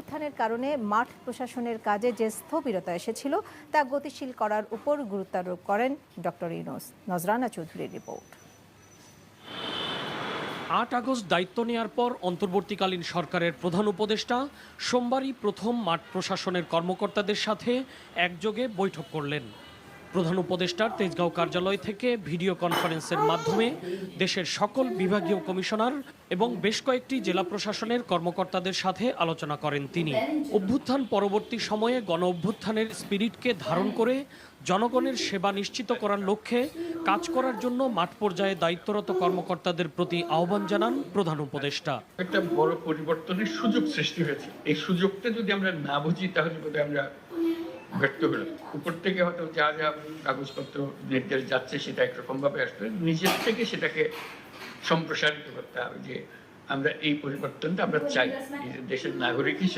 অভ্যুত্থানের কারণে মাঠ প্রশাসনের কাজে যে স্থবিরতা এসেছিল, তা গতিশীল করার উপর গুরুত্বারোপ করেন ডক্টর ইনোস নজরানা চৌধুরীর রিপোর্ট। আট আগস্ট দায়িত্ব নেয়ার পর অন্তর্বর্তীকালীন সরকারের প্রধান উপদেষ্টা সোমবারই প্রথম মাঠ প্রশাসনের কর্মকর্তাদের সাথে একযোগে বৈঠক করলেন। প্রধান উপদেষ্টার তেজগাঁও কার্যালয় থেকে ভিডিও কনফারেন্সের মাধ্যমে দেশের সকল বিভাগীয় কমিশনার এবং বেশ কয়েকটি জেলা প্রশাসনের কর্মকর্তাদের সাথে আলোচনা করেন তিনি। অভ্যুত্থান পরবর্তী সময়ে গণ অভ্যুত্থানের স্পিরিটকে ধারণ করে জনগণের সেবা নিশ্চিত করার লক্ষ্যে কাজ করার জন্য মাঠ পর্যায়ে দায়িত্বরত কর্মকর্তাদের প্রতি আহ্বান জানান প্রধান উপদেষ্টা। একটা বড় পরিবর্তনের সুযোগ সৃষ্টি হয়েছে। এই সুযোগটা যদি আমরা না বুঝি, তাহলে আমরা ব্যর্থ হলো। উপর থেকে হয়তো যা যা কাগজপত্র নির্দেশ যাচ্ছে সেটা একরকম ভাবে আসবে। নিজের থেকে সেটাকে সম্প্রসারিত করতে হবে যে আমরা এই পরিবর্তনটা আমরা চাই। দেশের নাগরিক হিসেবে